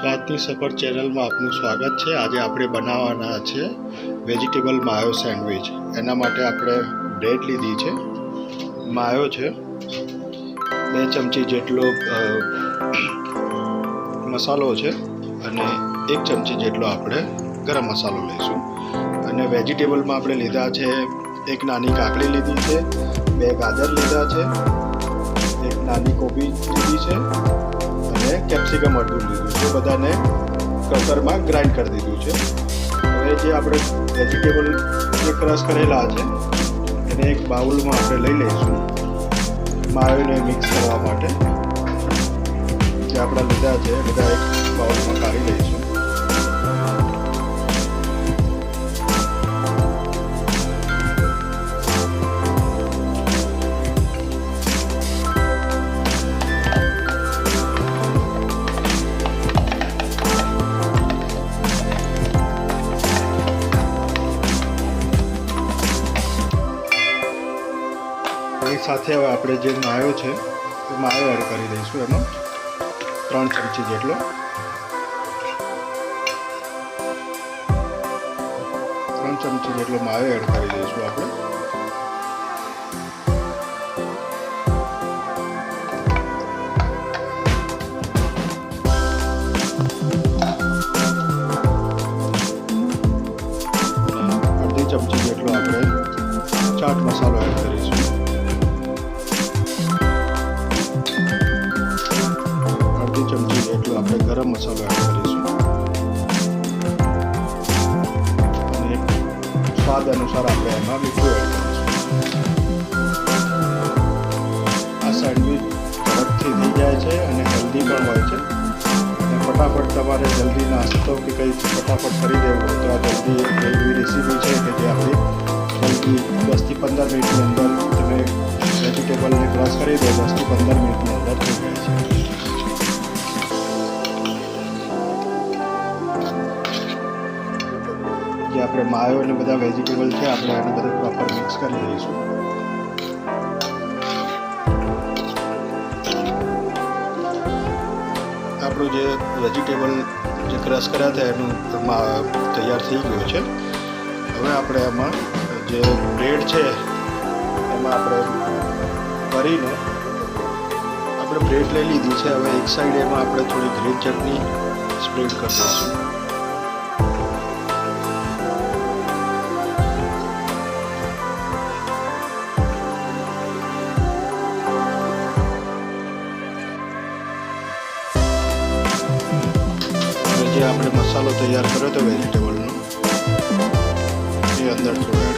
સ્વાદની સફર ચેનલમાં આપનું સ્વાગત છે. આજે આપણે બનાવવાના છે વેજીટેબલ માયો સેન્ડવિચ. એના માટે આપણે બ્રેડ લીધી છે. માયો છે. બે ચમચી જેટલો મસાલો છે અને એક ચમચી જેટલો આપણે ગરમ મસાલો લઈશું. અને વેજીટેબલમાં આપણે લીધા છે એક નાની કાકડી લીધી છે, બે ગાજર લીધા છે, એક નાની કોબી લીધી છે કેપ્સિકમ અડધું લીધું છે. બધાને કસરમાં ગ્રાઇન્ડ કરી દીધું છે. હવે જે આપણે વેજીટેબલ જે ક્રશ કરેલા છે, એને એક બાઉલમાં આપણે લઈ લઈશું. માયોને મિક્સ કરવા માટે. જે આપણા લીધા છે બધા એક બાઉલમાં કાઢી લઈશું. સાથે હવે આપણે જે માયો છે, એ માયો એડ કરી દઈશું એમાં ત્રણ ચમચી જેટલો. ત્રણ ચમચી જેટલો માયો એડ કરી દઈશું આપણે. આપણે ગરમ મસાલો એડ કરીશું. અને સ્વાદ અનુસાર આપણે એમાં મીઠું એડ કરીશું. આ સેન્ડવિચ ઝડપથી થઈ જાય છે અને હેલ્ધી પણ હોય છે. ફટાફટ તમારે જલ્દી નાસ્તો કે કંઈ ફટાફટ કરી દેવું હોય તો આ જલ્દી એવી રેસીપી છે કે જે આપણી જલ્દી દસથી પંદર મિનિટની અંદર તમે વેજીટેબલને ક્રશ કરી દો, દસથી પંદર મિનિટની માયો અને બધા વેજીટેબલ છે, આપણે એને બધું પ્રોપર મિક્સ કરી લઈશું. આપણું જે વેજીટેબલ જે ક્રશ કર્યા હતા, એનું તૈયાર થઈ ગયું છે. હવે આપણે એમાં જે બ્રેડ છે, એમાં આપણે ભરીને આપણે બ્રેડ લઈ લીધી છે. હવે એક સાઈડ એમાં આપણે થોડી ગ્રીન ચટણી સ્પ્રેડ કરી દઈશું. મસાલો તૈયાર કર્યો હતો વેજીટેબલનો એ અંદર થોડો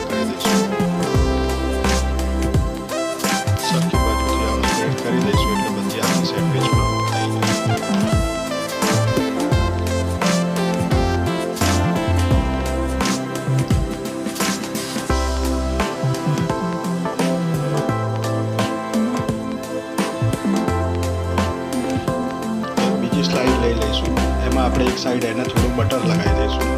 સાઈડ એને થોડું બટર લગાવી દઈશું.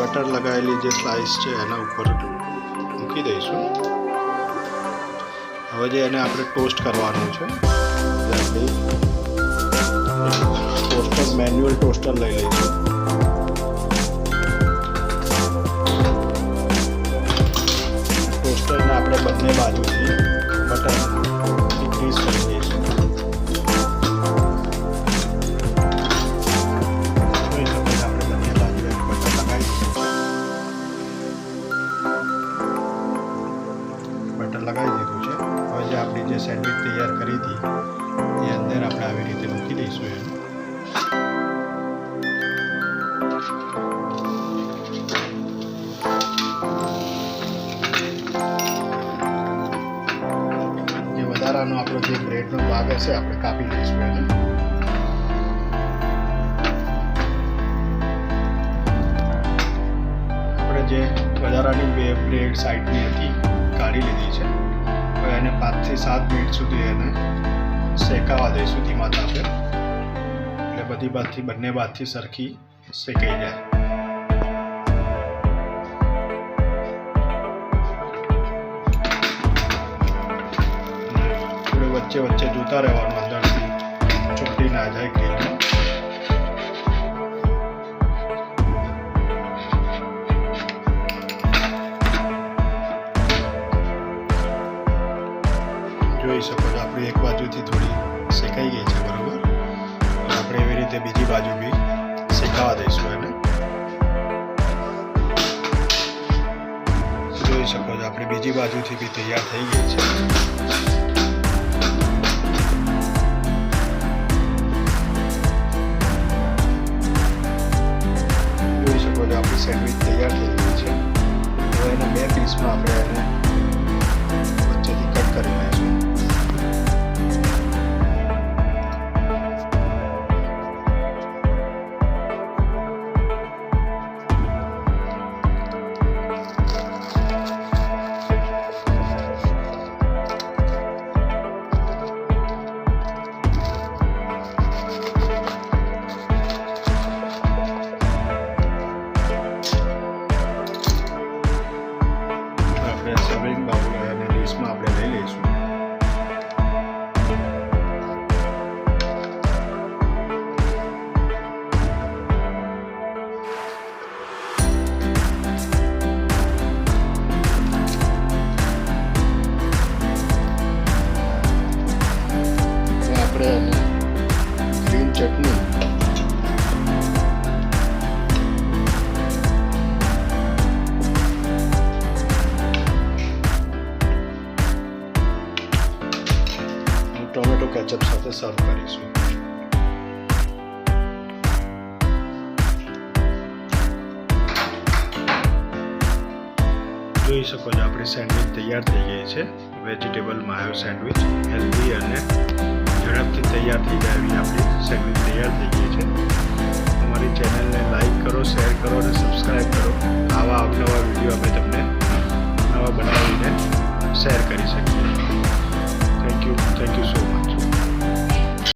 બટર લગાવેલી જે સ્લાઇસ છે એના ઉપર મૂકી દઈશું. હવે જે એને આપણે ટોસ્ટ કરવાનું છે ટોસ્ટર, મેન્યુઅલ ટોસ્ટર લઈ લઈશું. ટોસ્ટરને આપણે બંને બાજુથી બટર લગાવી દીધું છે. હવે જે આપણી જે સેન્ડવિચ તૈયાર કરી હતી, એ અંદર આપણે આવી રીતે મૂકી દઈશું એમ. જે વધારાનો આપણો જે બ્રેડનો ભાગ હશે, આપણે કાપી લઈશું એને. જે વધારાની બે બ્રેડ સાઈડની હતી કાઢી લીધી છે. હવે એને પાંચથી સાત મિનિટ સુધી એને શેકાવા દઈશું ધીમા તાપે એટલે બધી બાજથી બંને બાજથી સરખી શેકાઈ જાય. વચ્ચે વચ્ચે જોતા રહેવાનું અંદરથી. ચોટી ના જાય ગ્રીલમાં જોઈ શકો છો. આપણી એક બાજુથી થોડી શેકાઈ ગઈ છે, બરોબર? આપણે એવી રીતે બીજી બાજુ બી શેકાવા દઈશું એને. જોઈ શકો છો, આપણી બીજી બાજુથી બી તૈયાર થઈ ગઈ છે. જોઈ શકો છો, આપણી સેન્ડવિચ તૈયાર થઈ ગઈ છે. હવે એના બે પીસમાં આપણે એને વચ્ચેથી કટ કરી લઈશું જોઈ શકો છો આપણી સેન્ડવિચ તૈયાર થઈ ગઈ છે. વેજીટેબલ માયો સેન્ડવિચ હેલ્ધી અને ઝડપથી તૈયાર થઈ જાય એવી આપણી સેન્ડવિચ તૈયાર થઈ ગઈ છે. અમારી ચેનલને લાઈક કરો શેર કરો અને સબસ્ક્રાઈબ કરો. આવા અવનવા વીડિયો અમે તમને નવા બનાવીને શેર કરી શકીએ. Thank you thank you so much